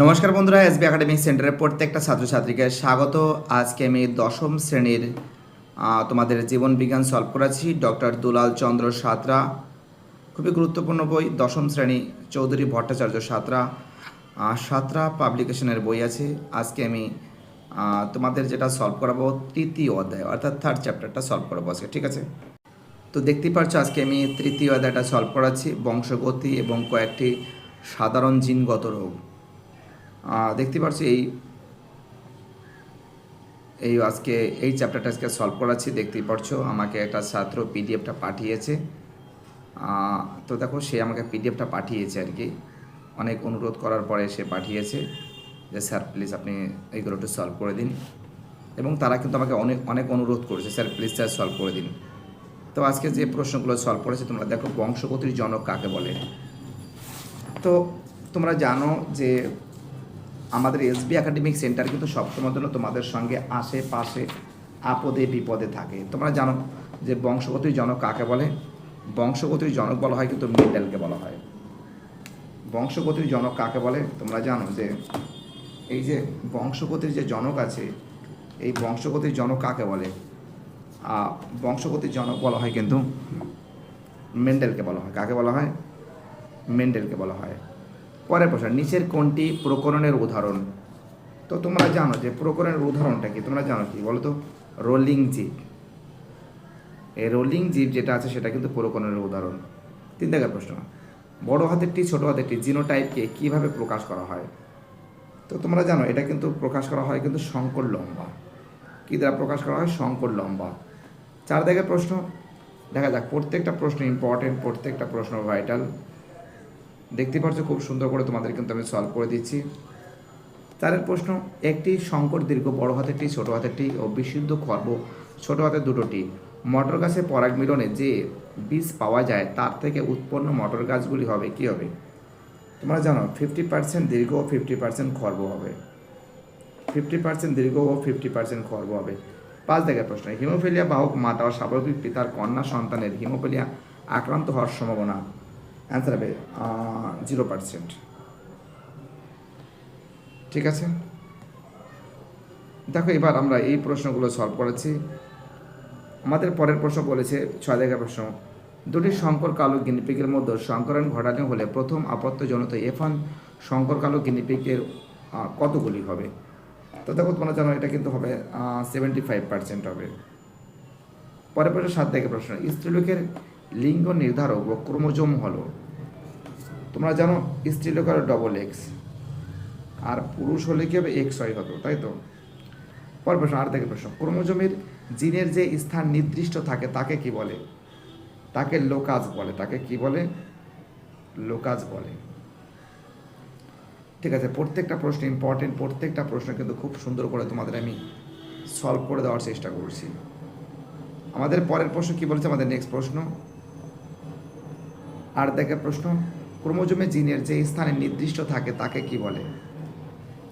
নমস্কার বন্ধুরা SB academic সেন্টারের প্রত্যেকটা ছাত্রছাত্রীকে স্বাগত। আজকে আমি দশম শ্রেণির তোমাদের জীবন বিজ্ঞান সলভ করেছি ডক্টর দুলাল চন্দ্র সাঁতরা, খুবই গুরুত্বপূর্ণ বই। দশম শ্রেণি চৌধুরী ভট্টাচার্য সাঁতরা সাঁতরা পাবলিকেশনের বই আছে। আজকে আমি তোমাদের যেটা সলভ করাবো তৃতীয় অধ্যায়, অর্থাৎ থার্ড চ্যাপ্টারটা সলভ করাবো আজকে, ঠিক আছে? তো দেখতেই পাচ্ছ আজকে আমি তৃতীয় অধ্যায়টা সলভ করাচ্ছি। বংশগতি এবং কয়েকটি সাধারণ জিনগত রোগ। দেখতে পাচ্ছি এই এই আজকে, এই চ্যাপ্টারটা আজকে সলভ করাচ্ছি। দেখতেই পারছ আমাকে একটা ছাত্র পিডিএফটা পাঠিয়েছে। তো দেখো, সে আমাকে পিডিএফটা পাঠিয়েছে আর কি। অনেক অনুরোধ করার পরে সে পাঠিয়েছে যে, স্যার প্লিজ আপনি এইগুলো একটু সলভ করে দিন। এবং তারা কিন্তু আমাকে অনেক অনেক অনুরোধ করেছে, স্যার প্লিজ স্যার সলভ করে দিন। তো আজকে যে প্রশ্নগুলো সলভ করেছে, তোমরা দেখো, বংশগতির জনক কাকে বলে? তো তোমরা জানো যে আমাদের এসবি একাডেমিক সেন্টার কিন্তু সবসময় জন্য তোমাদের সঙ্গে আশেপাশে আপদে বিপদে থাকে। তোমরা জানো যে বংশগতির জনক কাকে বলে? বংশগতির জনক বলা হয় কিন্তু মেন্ডেলকে বলা হয়। বংশগতির জনক কাকে বলে? তোমরা জানো যে এই যে বংশগতির যে জনক আছে, এই বংশগতির জনক কাকে বলে? বংশগতির জনক বলা হয় কিন্তু মেন্ডেলকে বলা হয়। কাকে বলা হয়? মেন্ডেলকে বলা হয়। পরের প্রশ্ন, নিচের কোনটি প্রকরণের উদাহরণ? তো তোমরা জানো যে প্রকরণের উদাহরণটা কি? তোমরা জানো কি? বলো তো। রোলিং জিপ এই রোলিং জিপ যেটা আছে, সেটা কিন্তু প্রকরণের উদাহরণ। তিন দেখার প্রশ্ন। বড় হাতেরটি ছোট হাতেরটি জিনোটাইপকে কীভাবে প্রকাশ করা হয়? তো তোমরা জানো, এটা কিন্তু প্রকাশ করা হয় কিন্তু সংকর লম্বা। কী দ্বারা প্রকাশ করা হয়? সংকর লম্বা। চার দাগের প্রশ্ন। দেখা যাক, প্রত্যেকটা প্রশ্ন ইম্পর্টেন্ট প্রত্যেকটা প্রশ্ন ভাইটাল দেখতে পাচ্ছ খুব সুন্দর করে তোমাদের কিন্তু আমি সলভ করে দিচ্ছি। তারের প্রশ্ন, একটি সংকর দীর্ঘ, বড় হাতেরটি ছোট হাতেরটি ও বিশুদ্ধ খর্ব, ছোট হাতের দুটোটি মটর গাছের পরাগ মিলনে যে বীজ পাওয়া যায়, তার থেকে উৎপন্ন মটর গাছগুলি হবে, কি হবে? তোমরা জানো ফিফটি পার্সেন্ট দীর্ঘ ও ফিফটি পার্সেন্ট খর্ব হবে। ফিফটি পার্সেন্ট দীর্ঘ ও ফিফটি পার্সেন্ট খর্ব হবে। পাঁচ দেখের প্রশ্ন, হিমোফিলিয়া বাহক মাতা ও স্বাভাবিক পিতার কন্যা সন্তানের হিমোফিলিয়া আক্রান্ত হওয়ার সম্ভাবনা। অ্যান্সার হবে জিরো পার্সেন্ট ঠিক আছে? দেখো, এবার আমরা এই প্রশ্নগুলো সলভ করেছি। আমাদের পরের প্রশ্ন বলেছে, ছয় দেখা প্রশ্ন। দুটি শঙ্কর, কালো গিনিপিকের মধ্যে সংকরণ ঘটানো হলে প্রথম আপত্তজনিত এফান শঙ্কর, কালো গিনিপিকের কতগুলি হবে? তো দেখো, তোমরা জানো এটা কিন্তু হবে সেভেন্টি ফাইভ পার্সেন্ট হবে। পরের প্রশ্ন, সাত থেকে প্রশ্ন। স্ত্রীলোকের লিঙ্গ নির্ধারক ও ক্রোমোজোম হলো তোমরা জানো স্ত্রীলোকের ডবল এক্স আর পুরুষ হলে কি হবে এক্স ওয়াই হতো তাই তো? পর প্রশ্ন আর থেকে প্রশ্ন। ক্রোমোজোমের জিনের যে স্থান নির্দিষ্ট থাকে, তাকে কি বলে? তাকে লোকাজ বলে। তাকে কি বলে? লোকাজ বলে। ঠিক আছে, প্রত্যেকটা প্রশ্ন ইম্পর্টেন্ট প্রত্যেকটা প্রশ্ন কিন্তু খুব সুন্দর করে তোমাদের আমি সলভ করে দেওয়ার চেষ্টা করছি। আমাদের পরের প্রশ্ন কি বলেছে? আমাদের নেক্সট প্রশ্ন। আর দেখে প্রশ্ন। ক্রোমোজোমে জিনের যে স্থানে নির্দিষ্ট থাকে, তাকে কি বলে?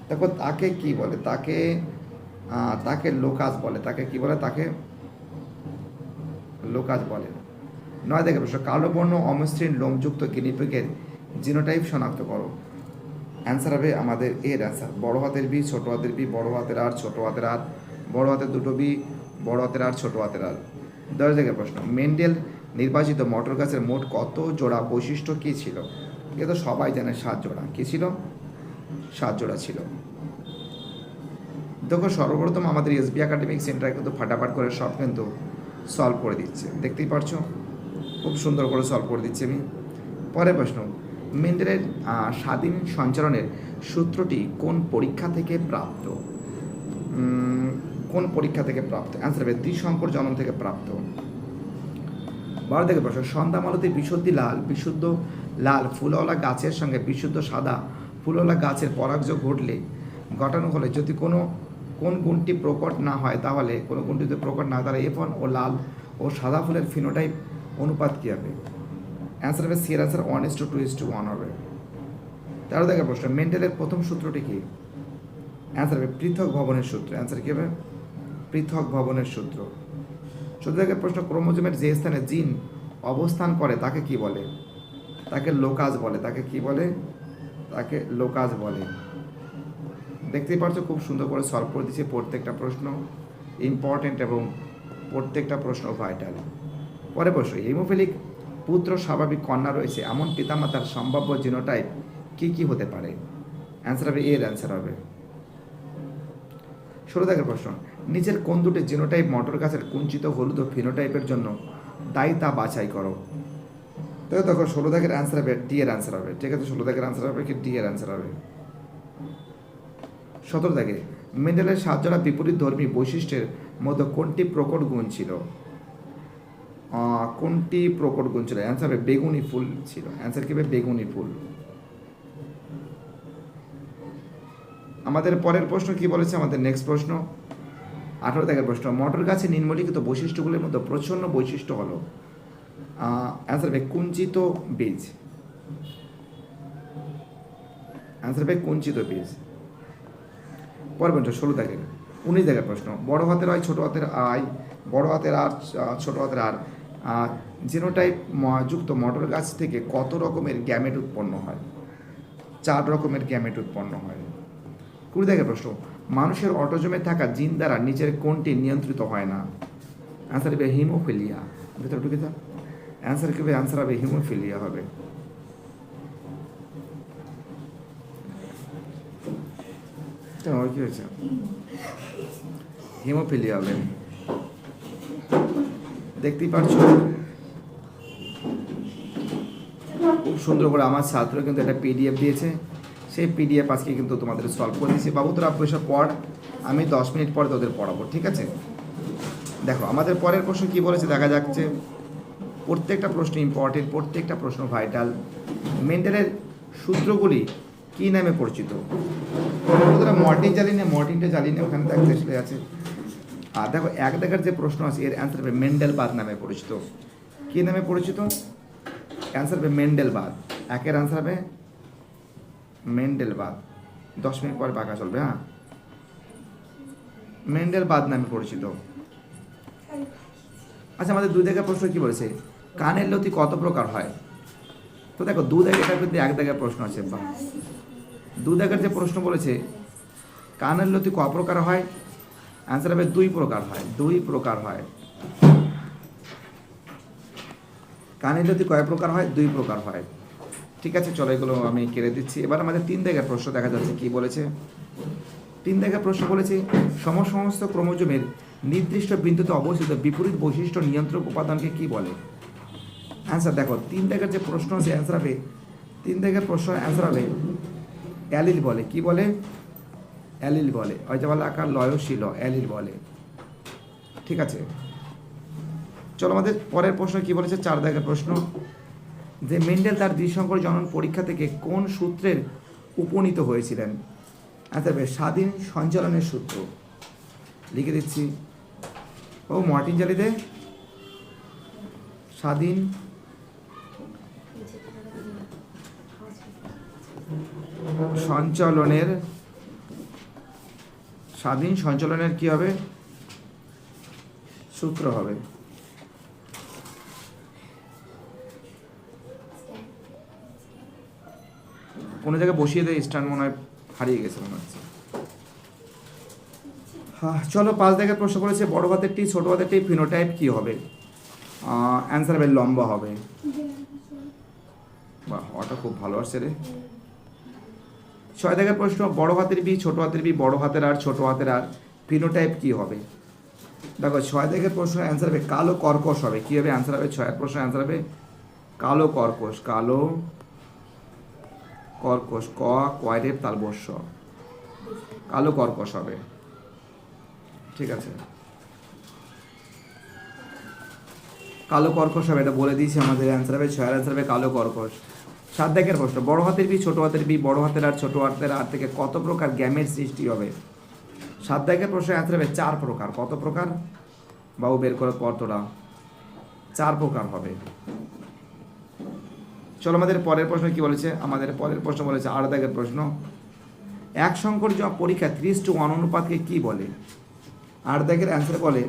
দেখো, তাকে কি বলে? তাকে তাকে লোকাজ বলে। তাকে কি বলে? তাকে লোকাজ বলে। নয়, দেখে প্রশ্ন কালো বর্ণ অমসৃণ লোমযুক্ত গিনিপিগের জিনোটাইপ শনাক্ত করো। অ্যান্সার হবে আমাদের এর অ্যান্সার বড় হাতের বি ছোট হাতের বি বড় হাতের আর ছোট হাতের আর বড় হাতের দুটো বি বড় হাতের আর ছোট হাতের আর দশ জায়গায় প্রশ্ন। মেন্ডেল নির্বাচিত মটর গাছের মোট কত জোড়া বৈশিষ্ট্য কী ছিল? এ তো সবাই জানে সাত জোড়া। কী ছিল? সাত জোড়া ছিল। দেখো, সর্বপ্রথম আমাদের এসবি একাডেমিক সেন্টার কিন্তু ফাটাফাট করে সব কিন্তু সলভ করে দিচ্ছে। দেখতেই পারছ? খুব সুন্দর করে সলভ করে দিচ্ছি আমি। পরের প্রশ্ন, মেন্ডেলের স্বাধীন সঞ্চালনের সূত্রটি কোন পরীক্ষা থেকে প্রাপ্ত? কোন পরীক্ষা থেকে প্রাপ্ত? অ্যান্সার হবে, ত্রিশঙ্কর জনম থেকে প্রাপ্ত। বারো থেকে প্রশ্ন সন্ধ্যা মালতী বিশুদ্ধি লাল, বিশুদ্ধ লাল, ফুলওয়ালা গাছের সঙ্গে বিশুদ্ধ সাদা ফুলওয়ালা গাছের পরাগজ ঘটলে ঘটানো হলে যদি কোনো, কোন গুণটি প্রকট না হয় তাহলে, কোনো গুণটি যদি প্রকট না হয় তাহলে এফন ও লাল ও সাদা ফুলের ফিনোটাইপ অনুপাত কী হবে? অ্যান্সার হবে সি এর answer one is to two is to one হবে। তেরো দেখা প্রশ্ন, মেন্ডেলের প্রথম সূত্রটি কী? অ্যান্সার হবে পৃথক ভবনের সূত্র। অ্যান্সার কী হবে? পৃথক ভবনের সূত্র। চোদ্দ প্রশ্ন ক্রোমোজোমের যে স্থানে জিন অবস্থান করে, তাকে কি বলে? তাকে লোকাজ বলে। তাকে কি বলে? তাকে লোকাজ বলে। দেখতেই পাচ্ছ খুব সুন্দর করে সলভ করে দিচ্ছে প্রত্যেকটা প্রশ্ন। ইম্পর্টেন্ট এবং প্রত্যেকটা প্রশ্ন ভাইটাল। পরে প্রশ্ন, হিমোফিলিক পুত্র স্বাভাবিক কন্যা রয়েছে, এমন পিতামাতার সম্ভাব্য জিনোটাইপ কি কি হতে পারে? অ্যান্সার হবে এর অ্যান্সার হবে। ষোলো দাগের প্রশ্ন, নিচের কোন দুটি জিনোটাইপ মটর গাছের কুঞ্চিত হলুদ ও ফিনোটাইপের জন্য দায়ী তা বাছাই করো? তো দেখো, ষোলো দাগের অ্যান্সার হবে ডি এর অ্যান্সার হবে, ঠিক আছে? ষোলো দাগের অ্যান্সার হবে কি ডি এর অ্যান্সার হবে? সতেরো দাগে, মেন্ডেলের সাহায্যরা বিপরীত ধর্মী বৈশিষ্ট্যের মধ্যে কোনটি প্রকট গুণ ছিল? কোনটি প্রকট গুণ ছিল? অ্যান্সার হবে, বেগুনি ফুল ছিল। অ্যান্সার কি হবে? বেগুনি ফুল। আমাদের পরের প্রশ্ন কি বলেছে? আমাদের নেক্সট প্রশ্ন। আঠারো দাগের প্রশ্ন মটর গাছে নিম্নলিখিত বৈশিষ্ট্যগুলির মধ্যে প্রচ্ছন্ন বৈশিষ্ট্য হলো অ্যান্সার হবে কুঞ্চিত বীজ। অ্যান্সার হবে কুঞ্চিত বীজ। পরের প্রশ্ন, ষোলো দাগের, উনিশ দাগের প্রশ্ন, বড় হাতের আয়, ছোট হাতের আয়, বড় হাতের আর ছোট হাতের আর জিনোটাইপ যুক্ত মটর গাছ থেকে কত রকমের গ্যামেট উৎপন্ন হয়? চার রকমের গ্যামেট উৎপন্ন হয়। কুড়ি দাগের প্রশ্ন, মানুষের অটোজমে থাকা জিন দ্বারা নিচের কোনটি নিয়ন্ত্রিত হয় না? অ্যান্সার হবে হিমোফিলিয়া। ভেতরে ঢুকে যা। অ্যান্সার কি হবে অ্যান্সার হবে হিমোফিলিয়া হবে। কি হয়েছে? হিমোফিলিয়া হবে। দেখতেই পাচ্ছ খুব সুন্দর করে আমার ছাত্র কিন্তু একটা পিডিএফ দিয়েছে। সেই পিডিএফ আজকে কিন্তু তোমাদের সলভ করে দিয়েছি। বাবু, তোরা পয়সা পড়। আমি দশ মিনিট পরে তোদের পড়াবো, ঠিক আছে? দেখো, আমাদের পরের প্রশ্ন কি বলেছে? দেখা যাচ্ছে প্রত্যেকটা প্রশ্ন ইম্পর্টেন্ট প্রত্যেকটা প্রশ্ন ভাইটাল মেন্ডেলের সূত্রগুলি কি নামে পরিচিত? তোরা মর্টিন জ্বালিয়ে নে মর্টিনটা জ্বালিয়ে নে, ওখানে দেখ দেখলে আছে। আর দেখো, এক দেখার যে প্রশ্ন আছে, এর অ্যান্সার হবে মেন্ডেলবাদ নামে পরিচিত। কি নামে পরিচিত? অ্যান্সার হবে মেন্ডেলবাদ একের অ্যান্সার হবে মেন্ডেলবাদ। দশ মিনিট পরে পাকা চলবে হ্যাঁ? মেন্ডেলবাদ নামে পরিচিত। আচ্ছা আমাদের দুই দাগের প্রশ্ন কি বলেছে? কানের লতি কত প্রকার হয়? তো দেখো, দু দাগের কিন্তু এক দাগের প্রশ্ন আছে, বা। দু দাগের যে প্রশ্ন বলেছে, কানের লতি ক প্রকার হয়? অ্যান্সার হবে দুই প্রকার হয়, দুই প্রকার হয়। কানের লতি কয় প্রকার হয়? দুই প্রকার হয়। ঠিক আছে, চলো এগুলো আমি কেড়ে দিচ্ছি। এবার আমাদের তিন দাগের প্রশ্ন দেখা যাচ্ছে, কি বলেছে? তিন দাগের প্রশ্ন বলেছে, সমসমস্ত ক্রোমোজোমের নির্দিষ্ট বিন্দুতে অবস্থিত বিপরীত বৈশিষ্ট্য নিয়ন্ত্রক উপাদানকে কি বলে? অ্যান্সার দেখো, তিন দাগের যে প্রশ্ন আছে অ্যান্সার হবে, তিন দাগের প্রশ্ন অ্যান্সার হবে, অ্যালিল বলে। কি বলে? অ্যালিল বলে। হয়তো বলে আকার লয়শীল, অ্যালিল বলে। ঠিক আছে। চলো আমাদের পরের প্রশ্ন কি বলেছে? চার দাগের প্রশ্ন। যে মেন্ডেল তার দ্বিসংকর জনন পরীক্ষা থেকে কোন সূত্রের উপনীত হয়েছিলেন? আচ্ছা স্বাধীন সঞ্চালনের সূত্র। লিখে দিচ্ছি। ও, মার্টিন জালি দে স্বাধীন। সঞ্চালনের। স্বাধীন সঞ্চালনের কি হবে? সূত্র হবে। কোনো জায়গায় বসিয়ে দেয়, স্ট্যান্ড মনে হয় হারিয়ে গেছে মনে হচ্ছে। হ্যাঁ চলো পাঁচ দাগের প্রশ্ন করেছে, বড় হাতের টি ছোট হাতের টি ফিনোটাইপ কি হবে? অ্যান্সার হবে লম্বা হবে। বাহ, ওটা খুব ভালো আসছে রে। ছয় দাগের প্রশ্ন, বড় হাতের বি, ছোট হাতের বি, বড় হাতের আর, ছোট হাতের আর ফিনোটাইপ কি হবে? দেখো, ছয় দাগের প্রশ্ন অ্যান্সার হবে কালো কর্কশ হবে। কি হবে? অ্যান্সার হবে ছয়ের প্রশ্ন অ্যান্সার হবে কালো কর্কশ, কালো কর্কশ, ক কয়রের তালবস্য কালো কর্কশ হবে। ঠিক আছে। কালো কর্কশ হবে, এটা বলে দিয়েছি আমাদের অ্যান্সার হবে ছয়ের অ্যান্সার হবে কালো কর্কশ। সাত দাগের প্রশ্ন, বড় হাতের বি, ছোট হাতের বি, বড় হাতের আর ছোট হাতের আর থেকে কত প্রকার গ্যামের সৃষ্টি হবে? সাত দাগের প্রশ্নের অ্যান্সার হবে চার প্রকার। কত প্রকার? বাবু বের করে তোরা। চার প্রকার হবে। চলো আমাদের পরের প্রশ্ন কি বলেছে? আমাদের পরের প্রশ্ন বলেছে আট দাগের প্রশ্ন। এক সংকর জমা পরীক্ষা থ্রিস টু ওয়ান অনুপাতকে কি বলে? আট দাগের অ্যান্সার বলে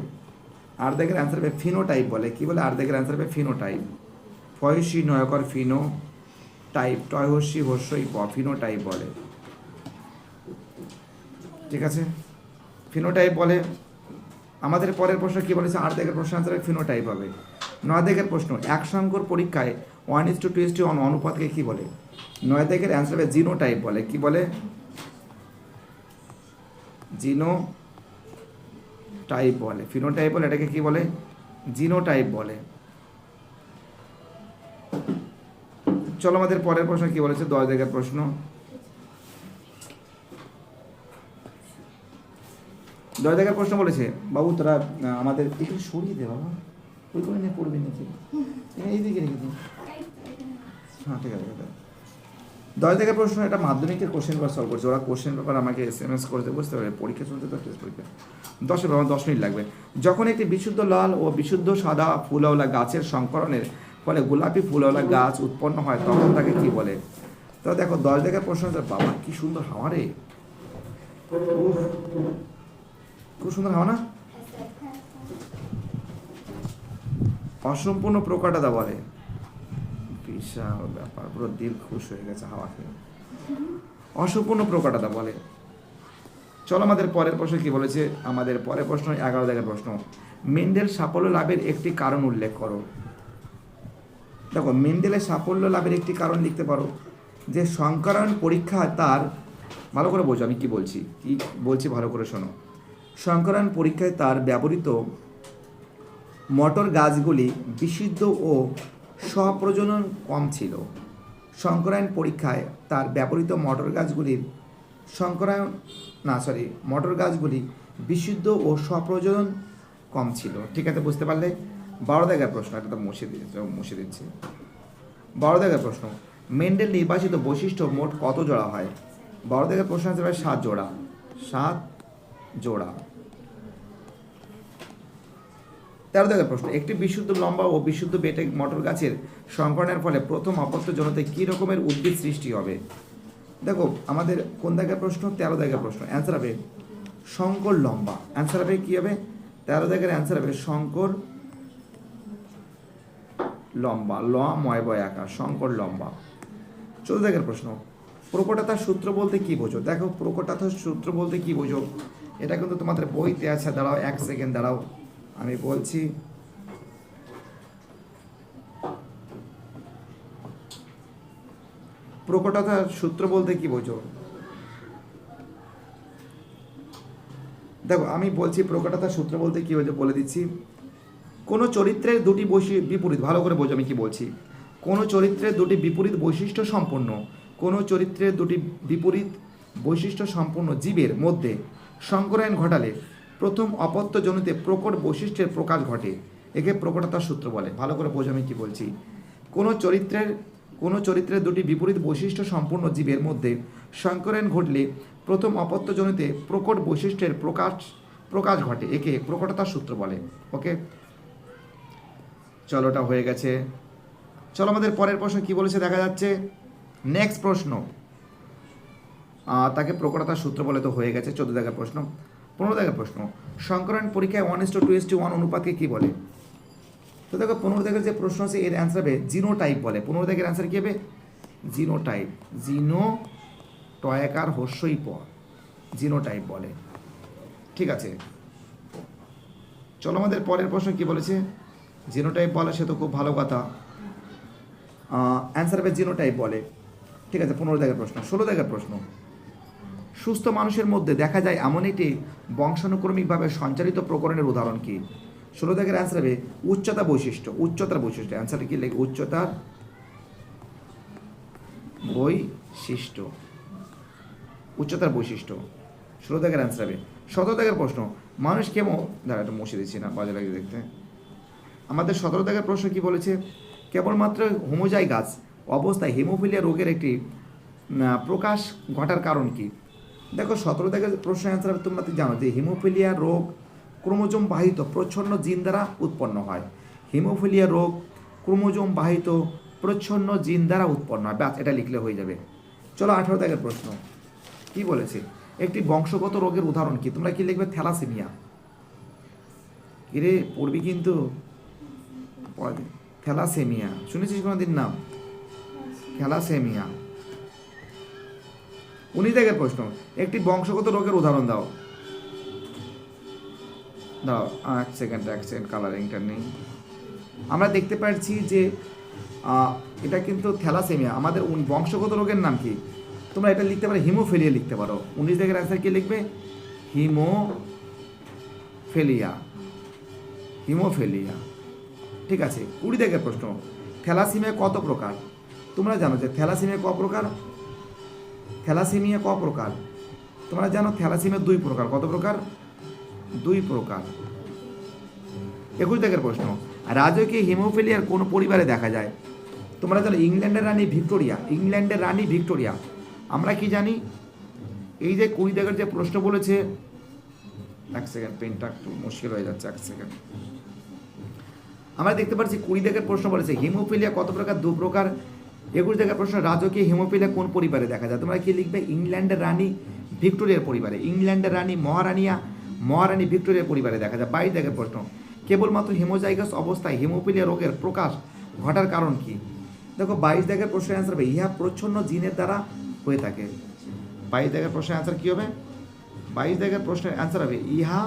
আট দাগের অ্যান্সার হবে ফিনোটাইপ বলে। কি বলে? আট দাগের অ্যান্সার হবে ফিনোটাইপ ফয়সি, নয়কর ফিনো টাইপ টয়হস্যি হস্যই প ফিনোটাইপ বলে। ঠিক আছে? ফিনোটাইপ বলে। আমাদের পরের প্রশ্ন কি বলেছে? আট দিকের প্রশ্ন আনসার ফিনোটাইপ হবে। নয় দিকের প্রশ্ন, এক সংখ্যর পরীক্ষায় one is to two is to one অনুপাতকে কি বলে নয় দিকের অ্যান্সার হবে জিনো টাইপ বলে কি বলে জিনো টাইপ বলে ফিনো টাইপ বলে এটাকে কি বলে? জিনো টাইপ বলে চলো আমাদের পরের প্রশ্ন কি বলেছে? দশ দিকের প্রশ্ন। দশ জায়গার প্রশ্ন বলেছে বাবু তোরা আমাদের একটু সরিয়ে দে বাবা। ওই করে নিয়ে পড়বি নাকি? এইদিকে রেখে দিন হ্যাঁ ঠিক আছে দশ জায়গার প্রশ্ন এটা মাধ্যমিকের কোশ্চেন পেপার সলভ করছে। ওরা কোশ্চেন পেপার আমাকে এস এম এস করেছে বুঝতে পারবে পরীক্ষা চলছে তো টেস্ট পরীক্ষা। দশে বাবা, দশ মিনিট লাগবে। যখন একটি বিশুদ্ধ লাল ও বিশুদ্ধ সাদা ফুলওয়ালা গাছের সংকরণের ফলে গোলাপি ফুলওয়ালা গাছ উৎপন্ন হয়, তখন তাকে কি বলে? তো দেখো, দশ দেখার প্রশ্ন বাবা, কি সুন্দর হাওয়া রে। খুব সুন্দর হাওয়া না? অসম্পূর্ণ প্রকারটা বলে। বিশাল ব্যাপার, পুরো দিল খুশ হয়ে গেছে, হাওয়া খেয়ে। অসম্পূর্ণ প্রকারটা বলে। চলো আমাদের পরের প্রশ্ন কি বলেছে? আমাদের পরের প্রশ্ন, এগারো জায়গার প্রশ্ন। মেন্ডেল সাফল্য লাভের একটি কারণ উল্লেখ করো। দেখো মেন্ডেলের সাফল্য লাভের একটি কারণ লিখতে পারো। যে সংকরণ পরীক্ষা তার, ভালো করে বোঝো, আমি কি বলছি? কি বলছি ভালো করে শোনো। সংকরণ পরীক্ষায় তার ব্যবহৃত মটর গাছগুলি বিশুদ্ধ ও স্বপ্রজনন কম ছিল। সংকরায়ন পরীক্ষায় তার ব্যবহৃত মটর গাছগুলির সংকরায়ন না সরি মটর গাছগুলি বিশুদ্ধ ও স্বপ্রজনন কম ছিল। ঠিক আছে, বুঝতে পারলে? বারো দাগের প্রশ্ন, একটা তো মুছে দিয়েছে মুছে দিচ্ছে। বারো দাগের প্রশ্ন, মেন্ডেল নির্বাচিত বৈশিষ্ট্য মোট কত জোড়া হয়? বারো দাগের প্রশ্ন আছে সাত জোড়া। সাত জোড়া। তেরো দাগের প্রশ্ন, একটি বিশুদ্ধ লম্বা ও বিশুদ্ধ বেটে মটর গাছের সংকরণের ফলে প্রথম অপত্য জনতে কী রকমের উদ্ভিদ সৃষ্টি হবে? দেখো, আমাদের কোন দাগের প্রশ্ন? তেরো দাগের প্রশ্ন। অ্যান্সার হবে শঙ্কর লম্বা। অ্যান্সার হবে কী হবে? তেরো দাগের অ্যান্সার হবে শঙ্কর লম্বা ল ময় বয় আকার শঙ্কর লম্বা। চোদ্দ দাগের প্রশ্ন, প্রকটতার সূত্র বলতে কি বোঝো? দেখো, প্রকটতার সূত্র বলতে কি বোঝো? এটা কিন্তু তোমাদের বইতে আছে, দাঁড়াও এক সেকেন্ড দাঁড়াও। আমি বলছি প্রকটতার সূত্র বলতে কি বোঝো? দেখো, আমি বলছি প্রকটতার সূত্র বলতে কি বোঝো বলে দিচ্ছি, কোনো চরিত্রের দুটি বৈশি বিপরীত, ভালো করে বোঝো আমি কি বলছি। কোনো চরিত্রের দুটি বিপরীত বৈশিষ্ট্য সম্পন্ন কোনো চরিত্রের দুটি বিপরীত বৈশিষ্ট্য সম্পন্ন জীবের মধ্যে সংকরায়ন ঘটালে প্রথম অপত্যজনিতে প্রকট বৈশিষ্ট্যের প্রকাশ ঘটে। একে প্রকটতার সূত্র বলে। ভালো করে বোঝো আমি কি বলছি। কোনো চরিত্রের কোনো চরিত্রের দুটি বিপরীত বৈশিষ্ট্য সম্পূর্ণ জীবের মধ্যে সংকরায়ন ঘটলে প্রথম অপত্যজনিতে প্রকট বৈশিষ্ট্যের প্রকাশ প্রকাশ ঘটে। একে প্রকটতার সূত্র বলে। ওকে? চলোটা হয়ে গেছে। চলো আমাদের পরের প্রশ্ন কি বলেছে দেখা যাচ্ছে। নেক্সট প্রশ্ন। তাকে প্রকটতার সূত্র বলে তো হয়ে গেছে। চোদ্দ দেখার প্রশ্ন। পনেরো দেখার প্রশ্ন। সংকরণ পরীক্ষায় one is to two to one অনুপাতকে কী বলে? তো দেখো পনেরো দেখার যে প্রশ্ন আছে, এর অ্যান্সার হবে জিনো টাইপ বলে। পনেরো দেখার অ্যান্সার কী হবে? জিনো টাইপ জিনো টয়াকার হস্যই প জিনো টাইপ বলে। ঠিক আছে? চলো আমাদের পরের প্রশ্ন কি বলেছে? জিনোটাইপ বলে, সে তো খুব ভালো কথা। অ্যান্সার হবে জিনোটাইপ বলে। ঠিক আছে পনেরো দেখার প্রশ্ন। ষোলো দেখার প্রশ্ন। সুস্থ মানুষের মধ্যে দেখা যায় এমন একটি বংশানুক্রমিকভাবে সঞ্চালিত প্রকরণের উদাহরণ কি? ষোলো দেখার অ্যান্সার হবে উচ্চতা বৈশিষ্ট্য। উচ্চতার বৈশিষ্ট্য। অ্যান্সারটা কি লেগে উচ্চতার বৈশিষ্ট্য। উচ্চতার বৈশিষ্ট্য। ষোলো দেখার অ্যান্সার হবে সতেরো দেখার প্রশ্ন, মানুষ কেমন? দাঁড়া, একটা মুছে দিচ্ছি না, বাজে লাগে দেখতে। আমাদের সতেরো দেখার প্রশ্ন কি বলেছে? কেবলমাত্র হোমোজাই গাছ অবস্থায় হিমোফিলিয়া রোগের একটি প্রকাশ ঘটার কারণ কি? দেখো সতেরো দেখার প্রশ্ন অ্যান্সার তোমরা তো জানো যে হিমোফিলিয়া রোগ ক্রোমোজোম বাহিত প্রচ্ছন্ন জিন দ্বারা উৎপন্ন হয়। হিমোফিলিয়া রোগ ক্রোমোজোম বাহিত প্রচ্ছন্ন জিন দ্বারা উৎপন্ন হয়। ব্যাস, এটা লিখলে হয়ে যাবে। চলো আঠারো দেখার প্রশ্ন। কি বলেছে? একটি বংশগত রোগের উদাহরণ কি? তোমরা কি লিখবে? থ্যালাসেমিয়া। কিরে, পড়বি কিন্তু? থ্যালাসেমিয়া। শুনেছিস কোনো দিন নাম? থ্যালাসেমিয়া। উনিশ দাগের প্রশ্ন, একটি বংশগত রোগের উদাহরণ দাও। দাও, এক সেকেন্ড এক সেকেন্ড কালারিংটা নেই। আমরা দেখতে পাচ্ছি যে এটা কিন্তু থ্যালাসেমিয়া, আমাদের বংশগত রোগের নাম কি? তোমরা এটা লিখতে পারো, হিমোফেলিয়া লিখতে পারো। উনিশ দাগের অ্যান্সার কি লিখবে? হিমোফেলিয়া। হিমোফেলিয়া। ঠিক আছে, কুড়ি দাগের প্রশ্ন, থ্যালাসিমিয়া কত প্রকার? তোমরা জানো যে থ্যালাসিমিয়া ক প্রকার? থ্যালাসেমিয়া ক প্রকার? তোমরা জানো থ্যালাসেমিয়া দুই প্রকার। কত প্রকার? দুই প্রকার। একুশ দাগের প্রশ্ন। রাজকীয় হিমোফিলিয়ার কোন পরিবারে দেখা যায়? তোমরা জানো ইংল্যান্ডের রানী ভিক্টোরিয়া। ইংল্যান্ডের রানী ভিক্টোরিয়া। আমরা কি জানি? এই যে কুড়ি দাগের যে প্রশ্ন বলেছে, এক সেকেন্ড পেনটা একটু মুশকিল হয়ে যাচ্ছে, এক সেকেন্ড আমরা দেখতে পাচ্ছি কুড়ি দাগের প্রশ্ন বলেছে, হিমোফিলিয়া কত প্রকার? দু প্রকার। একুশ দাগের প্রশ্ন, রাজকীয় হিমোফিলিয়া কোন পরিবারে দেখা যায়? তোমরা কি লিখবে? ইংল্যান্ডের রানী ভিক্টোরিয়ার পরিবারে। ইংল্যান্ডের রানী মহারানিয়া, মহারানী ভিক্টোরিয়ার পরিবারে দেখা যায়। বাইশ দাগের প্রশ্ন, কেবলমাত্র হিমোজাইগাস অবস্থায় হিমোফিলিয়া রোগের প্রকাশ ঘটার কারণ কি? দেখো, বাইশ দাগের প্রশ্নের অ্যান্সার হবে, ইহা প্রচ্ছন্ন জিনের দ্বারা হয়ে থাকে। বাইশ দাগের প্রশ্নের অ্যান্সার কি হবে? বাইশ দাগের প্রশ্নের অ্যান্সার হবে, ইহা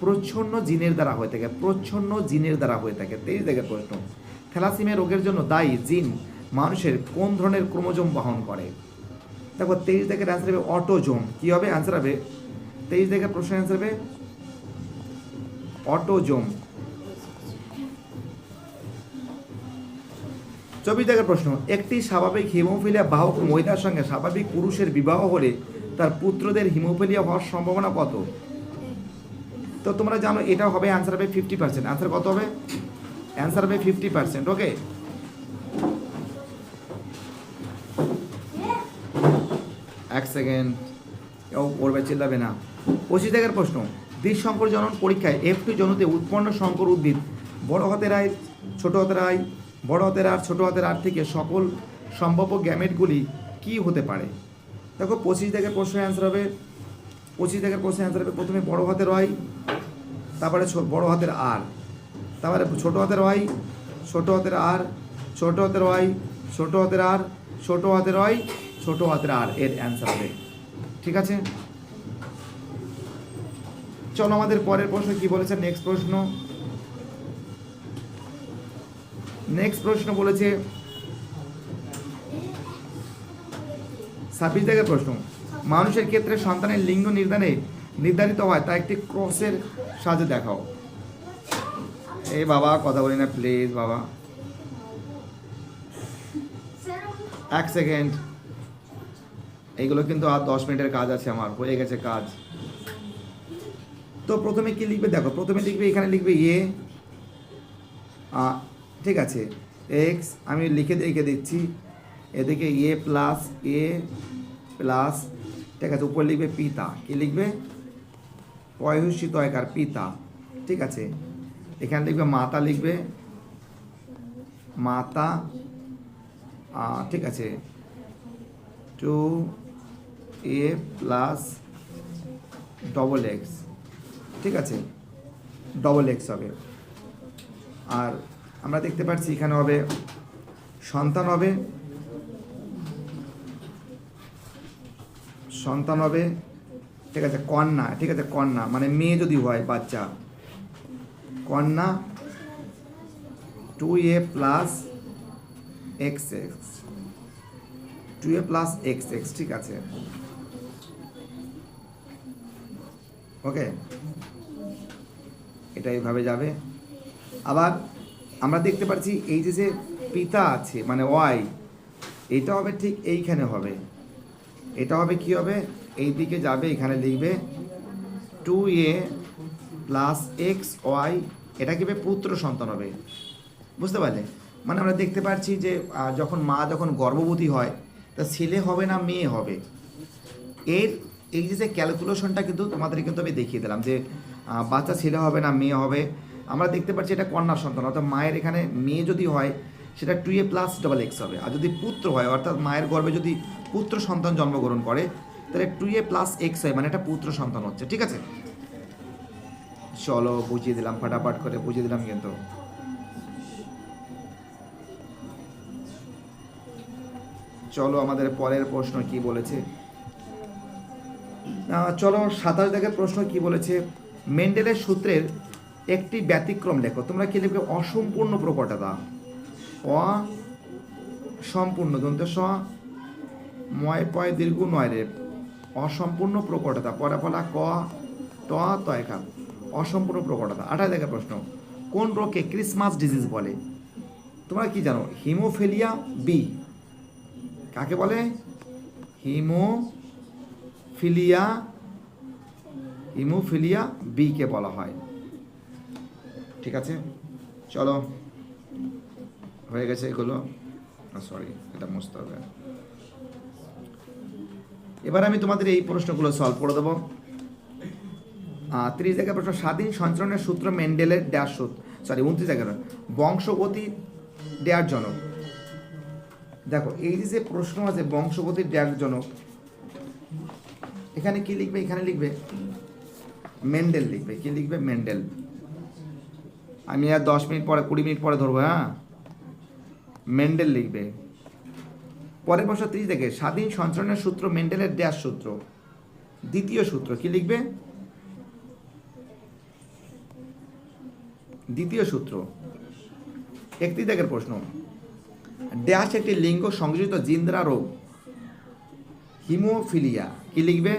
প্রচ্ছন্ন জিনের দ্বারা হয়ে থাকে, প্রচ্ছন্ন জিনের দ্বারা হয়ে থাকে। তেইশ দাগের প্রশ্ন থ্যালাসিমিয়া রোগের জন্য দায়ী জিন মানুষের কোন ধরনের ক্রোমোজোম বহন করে? দেখো, তেইশ দাগের অ্যান্সার হবে অটোজোম। কি হবে? অ্যান্সার হবে, তেইশ দাগের প্রশ্নের অ্যান্সার হবে, অটোজোম। চব্বিশ দাগের প্রশ্ন, একটি স্বাভাবিক হিমোফিলিয়া বাহক মহিলার সঙ্গে স্বাভাবিক পুরুষের বিবাহ হলে তার পুত্রদের হিমোফিলিয়া হওয়ার সম্ভাবনা কত? তো তোমরা জানো, এটা হবে অ্যান্সার হবে ফিফটি পার্সেন্ট অ্যান্সার কত হবে? অ্যান্সার হবে ফিফটি পার্সেন্ট ওকে এক সেকেন্ড কেউ পড়বে চিল্লাবে না। পঁচিশ জায়গার প্রশ্ন। দ্বিজ সংকর জনন পরীক্ষায় এফ টু জনুতে উৎপন্ন সংকর উদ্ভিদ। বড় হাতের আয়, ছোট হাতের আয়, বড় হাতের আর, ছোট হাতের আর থেকে সকল সম্ভাব্য গ্যামেটগুলি কি হতে পারে? দেখো, পঁচিশ জায়গার প্রশ্নের অ্যান্সার হবে। পঁচিশ জায়গার প্রশ্নের অ্যান্সার হবে প্রথমে বড় হাতের আয়, তারপরে বড় হাতের আর। তারপরে ছোট হাতের ওয়াই, ছোট হাতের আর, ছোট হাতের ওয়াই, ছোট হাতের আর, ছোট হাতের হয় ছোট হাতের আর এর অ্যান্সার হবে। ঠিক আছে? চলো আমাদের পরের প্রশ্ন কি বলেছে? নেক্সট প্রশ্ন। নেক্সট প্রশ্ন বলেছে, ছাব্বিশ জায়গার প্রশ্ন। মানুষের ক্ষেত্রে সন্তানের লিঙ্গ নির্ধারণে নির্ধারিত হয়, তা একটি ক্রসের সাহায্যে দেখাও। এই বাবা, কথা বলি না প্লিজ বাবা। এক সেকেন্ড এইগুলো কিন্তু আর দশ মিনিটের কাজ আছে আমার, হয়ে গেছে কাজ। তো প্রথমে কি লিখবে? দেখো, প্রথমে লিখবে, এখানে লিখবে এ। ঠিক আছে। এক্স আমি লিখে লিখে দিচ্ছি। এদিকে এ প্লাস এ প্লাস ঠিক আছে, উপর লিখবে পিতা। কি লিখবে? একার পিতা। ঠিক আছে। এখানে লিখবে মাতা লিখবে। মাতা ঠিক আছে। Two A plus double X, ঠিক আছে? ডবল এক্স হবে। আর আমরা দেখতে পাচ্ছি এখানে হবে সন্তান হবে। সন্তান হবে, ঠিক আছে, কন্যা, ঠিক আছে, কন্যা মানে মেয়ে যদি হয়, বাচ্চা। কন্যা two A plus X X two A plus X X ঠিক আছে? ওকে এটা এইভাবে যাবে। আবার আমরা দেখতে পাচ্ছি এই যে যে পিতা আছে মানে ওয়াই, এটা হবে ঠিক এইখানে হবে। এটা হবে কি হবে? এই দিকে যাবে, এখানে লিখবে two A plus X Y এটা কি পুত্র সন্তান হবে? বুঝতে পারলে? মানে আমরা দেখতে পাচ্ছি যে যখন মা যখন গর্ভবতী হয়, তা ছেলে হবে না মেয়ে হবে? এর এই যে ক্যালকুলেশনটা কিন্তু তোমাদের কিন্তু আমি দেখিয়ে দিলাম যে বাচ্চা ছেলে হবে না মেয়ে হবে। আমরা দেখতে পাচ্ছি এটা কন্যা সন্তান, অর্থাৎ মায়ের এখানে মেয়ে যদি হয়, সেটা two A plus double X হবে। আর যদি পুত্র হয়, অর্থাৎ মায়ের গর্ভে যদি পুত্র সন্তান জন্মগ্রহণ করে, তাহলে টু এ প্লাস এক্স হয় মানে এটা পুত্র সন্তান হচ্ছে, ঠিক আছে? চলো, বুঝিয়ে দিলাম, ফাটাফাট করে বুঝিয়ে দিলাম কিন্তু। চলো, আমাদের পরের প্রশ্ন কি বলেছে? চলো, সাতাশ দেখে প্রশ্ন কি বলেছে? মেন্ডেলের সূত্রের একটি ব্যতিক্রম লেখো। তোমরা কি লিখবে? অসম্পূর্ণ প্রকটতা। অ, সম্পূর্ণ দন্ত স, ময় পয় দীর্ঘ নয় রে। অসম্পূর্ণ প্রকটতা। পরে ফলা ক ট তয় অসম্পূর্ণ প্রকটতা আঠাশ দেখা প্রশ্ন, কোন রোগকে ক্রিসমাস ডিজিজ বলে? তোমরা কি জানো? হিমোফিলিয়া বি কাকে বলে? হিমোফিলিয়া হিমোফিলিয়া বি কে বলা হয়। ঠিক আছে? চলো। হয়ে গেছে এগুলো। সরি এটা মুছতে হবে। এবার আমি তোমাদের এই প্রশ্নগুলো সলভ করে দেবো। তিরিশ জায়গায় প্রশ্ন, স্বাধীন সঞ্চালনের সূত্র মেন্ডেলের ড্যাশ সূত্র সরি উনত্রিশ জায়গায় বংশগতি ড্যাশ জনক। দেখো, এই যে প্রশ্ন আছে বংশগতির ড্যাশ জনক, এখানে কি লিখবে? এখানে লিখবে মেন্ডেল লিখবে। কি লিখবে? মেন্ডেল। আমি আর দশ মিনিট পরে, কুড়ি মিনিট পরে ধরবো হ্যাঁ? মেন্ডেল লিখবে। পরের প্রশ্ন ত্রিশ থেকে স্বাধীন সঞ্চালনের সূত্র মেন্ডেলের ড্যাশ সূত্র। দ্বিতীয় সূত্র কি লিখবে? দ্বিতীয় সূত্র। একটি দেখের প্রশ্ন। ড্যাশ একটি লিঙ্গ সংযোজিত জিন্দ্রা রোগ। হিমোফিলিয়া, কি লিখবে?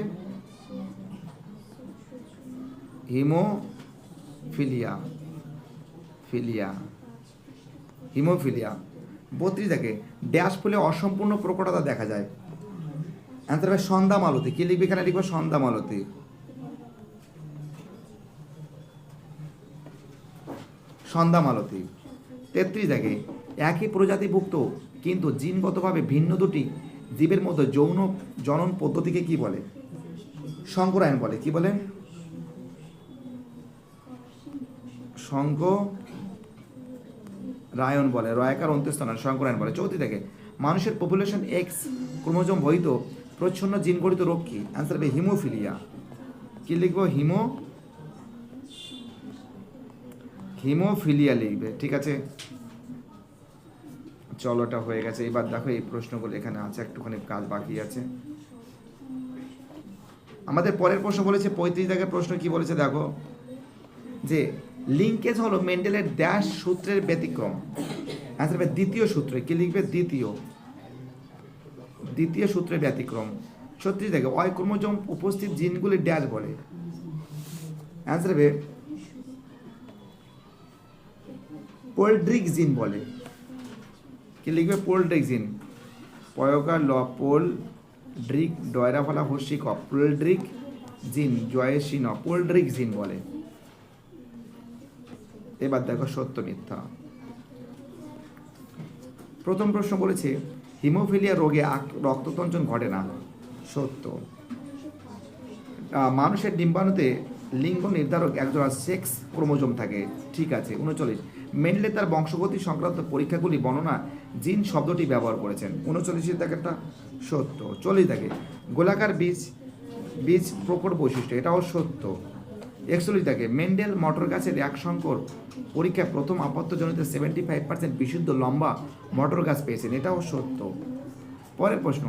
হিমোফিলিয়া। ফিলিয়া। হিমোফিলিয়া। বত্রিশ দেখে, ড্যাশ ফুলে অসম্পূর্ণ প্রকটতা দেখা যায়। সন্ধ্যা মালতী কি লিখবে এখানে? লিখবে সন্ধ্যা মালতী সন্ধ্যা মালতী তেত্রিশ দেখে, একই প্রজাতিভুক্ত, কিন্তু জিনগতভাবে ভিন্ন দুটি, জীবের মধ্যে যৌন জনন পদ্ধতিকে কি বলে? শঙ্করায়ন বলে, কি বলে? শঙ্ক রায়ন বলে, রয়াকার অন্ত্যস্থান শঙ্করায়ন বলে। চৌথি থেকে মানুষের পপুলেশন এক্স ক্রোমোজোম বহিত প্রচ্ছন্ন জিন গঠিত রোগ কি? অ্যান্সার হবে হিমোফিলিয়া। কি লিখব? হিমো হিমোফিলিয়া লিখবে, ঠিক আছে? চলোটা হয়ে গেছে। এবার দেখো, এই প্রশ্নগুলো এখানে আছে, একটুখানি কাজ বাকি আছে। আমাদের পরের প্রশ্ন বলেছে, পঁয়ত্রিশ দাগের প্রশ্ন কি বলেছে দেখো? যে লিঙ্কেজ হলো মেন্ডেলের ড্যাশ সূত্রের ব্যতিক্রম। অ্যান্সার হবে দ্বিতীয় সূত্রে। কি লিখবে? দ্বিতীয়। দ্বিতীয় সূত্রে ব্যতিক্রম। ছত্রিশ দেখে অয় ক্রোমোজোম উপস্থিত জিনগুলি ড্যাশ বলে। অ্যান্সার হবে পোল্ড্রিক জিন বলে। কি লিখবে? পোল্ড্রিক জিন। পয়কা ল পোল ড্রিক ডয়রা ফলা হর্ষি ক পোল্ড্রিক জিন জয়সী ন পোল্ড্রিক জিন বলে। এবার দেখো সত্য মিথ্যা। প্রথম প্রশ্ন বলেছে, হিমোফিলিয়া রোগে রক্ততঞ্চন ঘটে না। সত্য। মানুষের ডিম্বাণুতে লিঙ্গ নির্ধারক একজোড়া সেক্স ক্রোমোজোম থাকে। ঠিক আছে, উনচল্লিশ। মেনলে তার বংশগতি সংক্রান্ত পরীক্ষাগুলি বর্ণনা জিন শব্দটি ব্যবহার করেছেন। উনচল্লিশের থাকে একটা সত্য। চল্লিশ থাকে গোলাকার বীজ বীজ প্রকট বৈশিষ্ট্য এটাও সত্য। একচল্লিশ থাকে মেন্ডেল মটর গাছের এক সংকর পরীক্ষায় প্রথম আপত্তজনিত সেভেন্টি ফাইভ পার্সেন্ট বিশুদ্ধ লম্বা মটর গাছ পেয়েছেন এটাও সত্য। পরের প্রশ্ন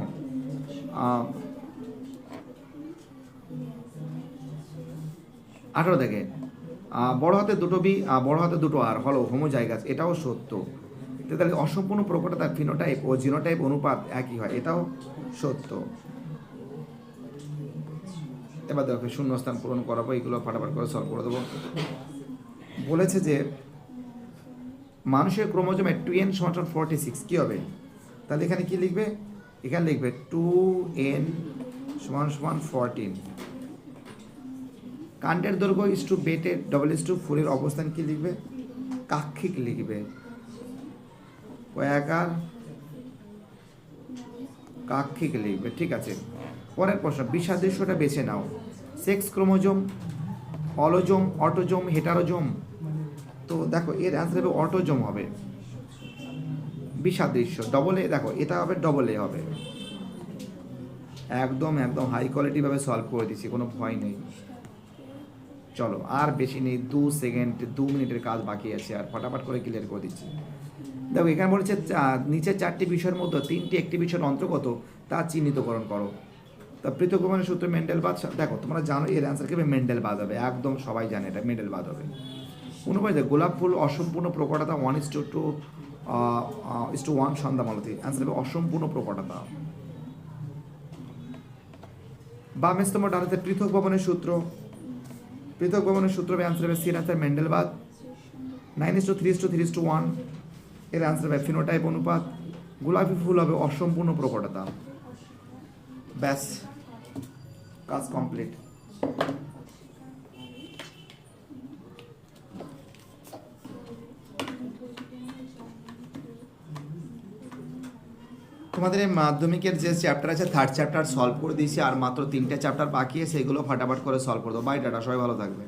আঠারো আহ, বড় হাতে দুটো বি বড় হাতে দুটো আর, হলো হোমোজাইগাস এটাও সত্য। তাহলে অসম্পূর্ণ প্রকটতার ফিনোটাইপ ও জিনোটাইপ অনুপাত একই হয়, এটাও সত্য। এবার দেখো, শূন্যস্থান পূরণ করাবো এগুলো ফাটাফাট করে সলভ করে দেবো। বলেছে যে, মানুষের ক্রোমোজোমে টু এন সমান ফোরটি সিক্স কী হবে? তাহলে এখানে কি লিখবে? এখানে লিখবে টু এন সমান সমান ফোরটিন কাণ্ডের দৈর্ঘ্য ইস টু বেটের ডবল ইস টু ফুলের অবস্থান কি লিখবে? কাক্ষিক লিখবে। কয়াকার কাক্ষিক লিখবে, ঠিক আছে। পরের প্রশ্ন, বিষাদৃশ্যটা বেছে নাও। সেক্স ক্রোমোজোম অলজোম অটোজোম হেটারোজোম তো দেখো, এর অ্যান্সার হবে অটোজোম হবে। বিষাদৃশ্য ডবল এ, দেখো, এটা হবে ডবল এ হবে। একদম একদম হাই কোয়ালিটিভাবে সলভ করে দিচ্ছি কোনো ভয় নেই। চলো, আর বেশি নেই, দু সেকেন্ড দু মিনিটের কাজ বাকি আছে, আর ফটাফট করে ক্লিয়ার করে দিচ্ছি। দেখো, এখানে বলেছে চা- নিচের চারটি বিষয়ের মধ্যে তিনটি একটি বিষয়ের অন্তর্গত, তা চিহ্নিতকরণ করো। তা পৃথক প্রমাণের সূত্র মেন্ডেলবাদ দেখো, তোমরা জানো, এর অ্যান্সার কেবে মেন্ডেলবাদ হবে, একদম সবাই জানে এটা মেন্ডেলবাদ হবে। দেখ গোলাপ ফুল অসম্পূর্ণ প্রকটতা one is to two is to one সন্ধ্যা মালতি অ্যান্সার হবে অসম্পূর্ণ প্রকটতা। বামেস্তম ডানাতে পৃথক ভবনের সূত্র পৃথক ভবনের সূত্র হবে অ্যান্সার হবে সির answer মেন্ডেলবাদ nine is to three is to three is to ওয়ানের অ্যান্সার হবে ফিনোটাইপ অনুপাত। গোলাপি ফুল হবে অসম্পূর্ণ প্রকটতা ব্যাস, কাজ কমপ্লিট তোমাদের এই মাধ্যমিকের যে চ্যাপ্টার আছে থার্ড চ্যাপ্টার সলভ করে দিয়েছি, আর মাত্র তিনটে চ্যাপ্টার বাকি সেগুলো ফাটাফাট করে সলভ করে দেবো বাই টাটা, সবাই ভালো থাকবে